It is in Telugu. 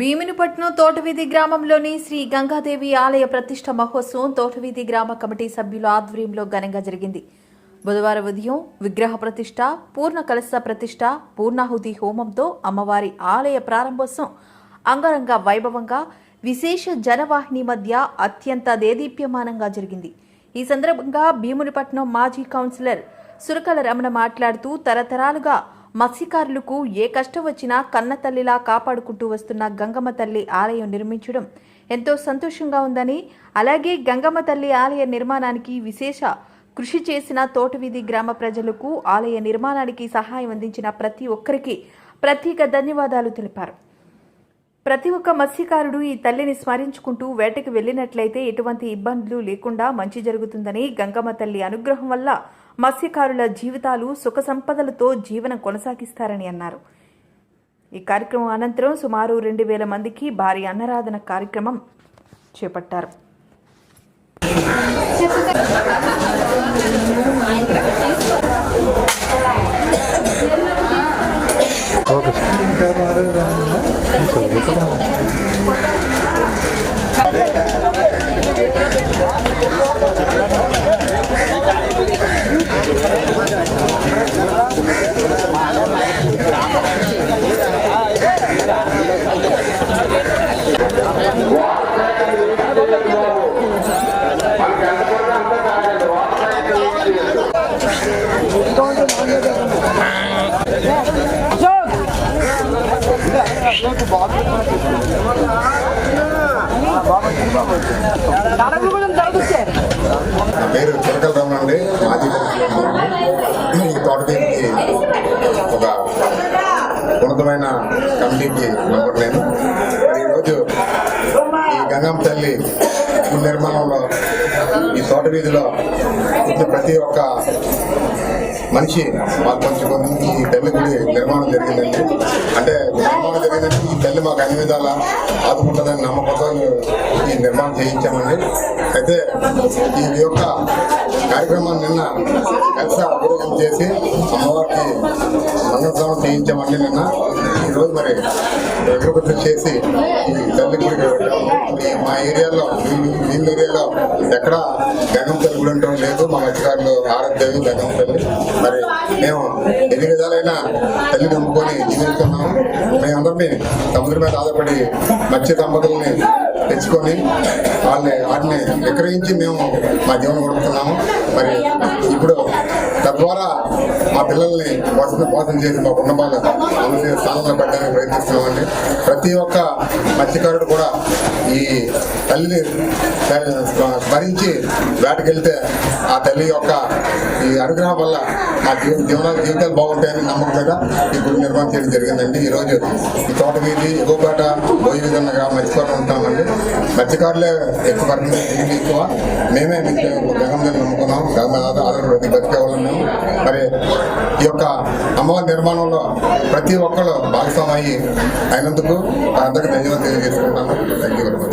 భీమినిపట్నం తోటవీధి గ్రామంలోని శ్రీ గంగాదేవి ఆలయ ప్రతిష్ట మహోత్సవం తోటవీధి గ్రామ కమిటీ సభ్యుల ఆధ్వర్యంలో ఘనంగా జరిగింది. బుధవారం ఉదయం విగ్రహ ప్రతిష్ట పూర్ణ కలశ ప్రతిష్ట పూర్ణాహుతి హోమంతో అమ్మవారి ఆలయ ప్రారంభోత్సవం అంగరంగ వైభవంగా విశేష జనవాహిని మధ్య అత్యంత దేదీప్యమానంగా జరిగింది. ఈ సందర్భంగా భీమునిపట్నం మాజీ కౌన్సిలర్ సురకల రమణ మాట్లాడుతూ తరతరాలుగా మత్స్యకారులకు ఏ కష్టం వచ్చినా కన్న తల్లిలా కాపాడుకుంటూ వస్తున్న గంగమ్మ తల్లి ఆలయం నిర్మించడం ఎంతో సంతోషంగా ఉందని అలాగే గంగమ్మ తల్లి ఆలయ నిర్మాణానికి విశేష కృషి చేసిన తోటవీధి గ్రామ ప్రజలకు ఆలయ నిర్మాణానికి సహాయం అందించిన ప్రతి ఒక్కరికి ప్రత్యేక ధన్యవాదాలు తెలిపారు. ప్రతి ఒక్క మత్స్యకారుడు ఈ తల్లిని స్మరించుకుంటూ వేటకు వెళ్ళినట్లయితే ఎటువంటి ఇబ్బందులు లేకుండా మంచి జరుగుతుందని గంగమ్మ తల్లి అనుగ్రహం వల్ల మత్స్యకారుల జీవితాలు సుఖ సంపదలతో జీవనం కొనసాగిస్తారని అన్నారు. ఈ కార్యక్రమం అనంతరం సుమారు రెండు వేల మందికి భారీ అన్నరాధన కార్యక్రమం చేపట్టారు. పేరు చిరకల అండి. మాజీ ఈ తోట దీనికి ఒక ఉన్నతమైన కమిటీకి మెంబర్ నేను మరి ఈరోజు ఈ గంగమ్మ తల్లి నిర్మాణంలో ఈ తోట వీధిలో ప్రతి ఒక్క మనిషి పాల్పంచుకొని ఈ తల్లి గుడి నిర్మాణం జరిగిందండి అంటే నిర్మాణం జరిగిందంటే ఈ తల్లి మాకు అన్ని విధాల ఆదుకుంటుందని నమ్మకంతో ఈ నిర్మాణం చేయించామండి అయితే ఈ యొక్క కార్యక్రమాన్ని నిన్న కలిసి అభివృద్ధి చేసి అమ్మవారికి మంగళస్నానం చేయించామండి నిన్న ఈరోజు మరి విగ్రహపతి చేసి ఈ తల్లి గుడికి వెళ్ళాము. మా ఏరియాలో ఈ- ఏరియాలో ఎక్కడ గంగం తల్లి గుడి ఉండటం లేదు. మా మత్స్యకారులు ఆరాధ్యవి గంగం తల్లి. మరి మేము ఎన్ని విధాలైన తల్లి నమ్ముకొని జీవిస్తున్నాము మేమందరినీ సముద్రం మీద ఆధారపడి మత్స్య దంపతుల్ని తెచ్చుకొని వాళ్ళని వాటిని విక్రయించి మేము మా జీవనం గడుపుతున్నాము. మరి ఇప్పుడు తద్వారా మా పిల్లల్ని వసతి మోసం చేసి మా కుటుంబాలు అభివృద్ధి స్థానంలో పెట్టడానికి ప్రయత్నిస్తున్నామండి. ప్రతి ఒక్క మత్స్యకారుడు కూడా ఈ తల్లిని స్మరించి వేటకెళ్తే ఆ తల్లి యొక్క ఈ అనుగ్రహం వల్ల ఆ జీవ జీవన జీవితాలు బాగుంటాయని నమ్మకం మీద ఈ గుడి నిర్మాణం చేయడం జరిగిందండి. ఈరోజు ఈ తోట వీధి ఎగువపేట బోయి వీధి మత్స్యకారులు ఉంటామండి. మత్స్యకారులే ఎక్కువ పడుతుంది ఎక్కువ. మేమే గంగం నమ్ముకున్నాం గంగ ఆధారపడి బతికేవాళ్ళం మేము. మరి ఈ యొక్క అమ్మవారి నిర్మాణంలో ప్రతి ఒక్కరు భాగస్వామయ్యి అయినందుకు అందరికీ ధన్యవాదాలు తెలియజేసుకుంటాను థ్యాంక్ యూ వెరీ మచ్.